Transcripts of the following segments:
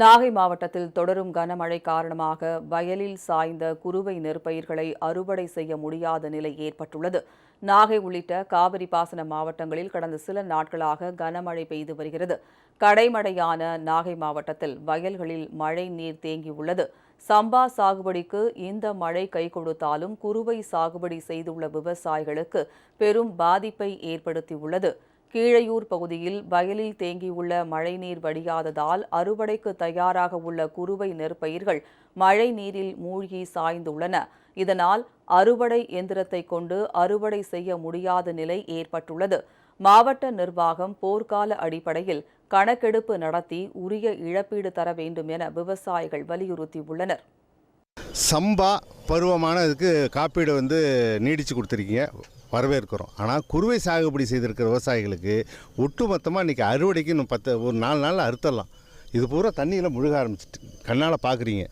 நாகை மாவட்டத்தில் தொடரும் கனமழை காரணமாக வயலில் சாய்ந்த குறுவை நெற்பயிர்களை அறுவடை செய்ய முடியாத நிலை ஏற்பட்டுள்ளது. நாகை உள்ளிட்ட காவிரி பாசன மாவட்டங்களில் கடந்த சில நாட்களாக கனமழை பெய்து வருகிறது. கடைமடையான நாகை மாவட்டத்தில் வயல்களில் மழை நீர் தேங்கியுள்ளது. சம்பா சாகுபடிக்கு இந்த மழை கை கொடுத்தாலும் குறுவை சாகுபடி செய்துள்ள விவசாயிகளுக்கு பெரும் பாதிப்பை ஏற்படுத்தியுள்ளது. கீழையூர் பகுதியில் வயலில் தேங்கியுள்ள மழைநீர் வடியாததால் அறுவடைக்கு தயாராக உள்ள குறுவை நெற்பயிர்கள் மழை நீரில் மூழ்கி சாய்ந்துள்ளன. இதனால் அறுவடை எந்திரத்தை கொண்டு அறுவடை செய்ய முடியாத நிலை ஏற்பட்டுள்ளது. மாவட்ட நிர்வாகம் போர்க்கால அடிப்படையில் கணக்கெடுப்பு நடத்தி உரிய இழப்பீடு தர வேண்டும் என விவசாயிகள் வலியுறுத்தியுள்ளனர். சம்பா பருவமானதுக்கு காப்பீடு வந்து நீடித்து கொடுத்துருக்கீங்க. வரவேற்கிறோம். ஆனால் குறுவை சாகுபடி செய்திருக்கிற விவசாயிகளுக்கு ஒட்டுமொத்தமாக இன்றைக்கி அறுவடைக்கு இன்னும் பத்து ஒரு நாலு நாளில் அறுத்தரலாம் இது பூரா தண்ணியில் முழுக ஆரம்பிச்சிட்டு கண்ணால் பார்க்குறீங்க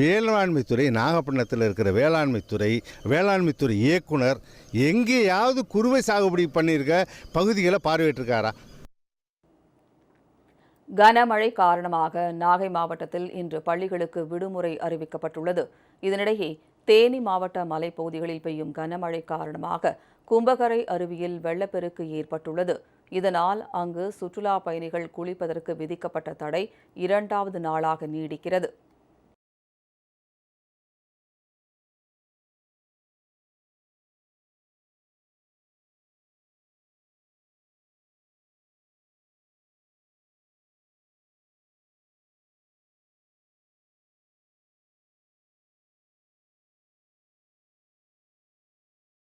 வேளாண்மைத்துறை நாகப்பட்டினத்தில் இருக்கிற வேளாண்மைத்துறை வேளாண்மைத்துறை இயக்குனர் எங்கேயாவது குறுவை சாகுபடி பண்ணியிருக்க பகுதிகளை பார்வையிட்டிருக்காரா? கனமழை காரணமாக நாகை மாவட்டத்தில் இன்று பள்ளிகளுக்கு விடுமுறை அறிவிக்கப்பட்டுள்ளது. இதனிடையே தேனி மாவட்ட மலைப்பகுதிகளில் பெய்யும் கனமழை காரணமாக கும்பகரை அருவியில் வெள்ளப்பெருக்கு ஏற்பட்டுள்ளது. இதனால் அங்கு சுற்றுலா பயணிகள் குளிப்பதற்கு விதிக்கப்பட்ட தடை இரண்டாவது நாளாக நீடிக்கிறது.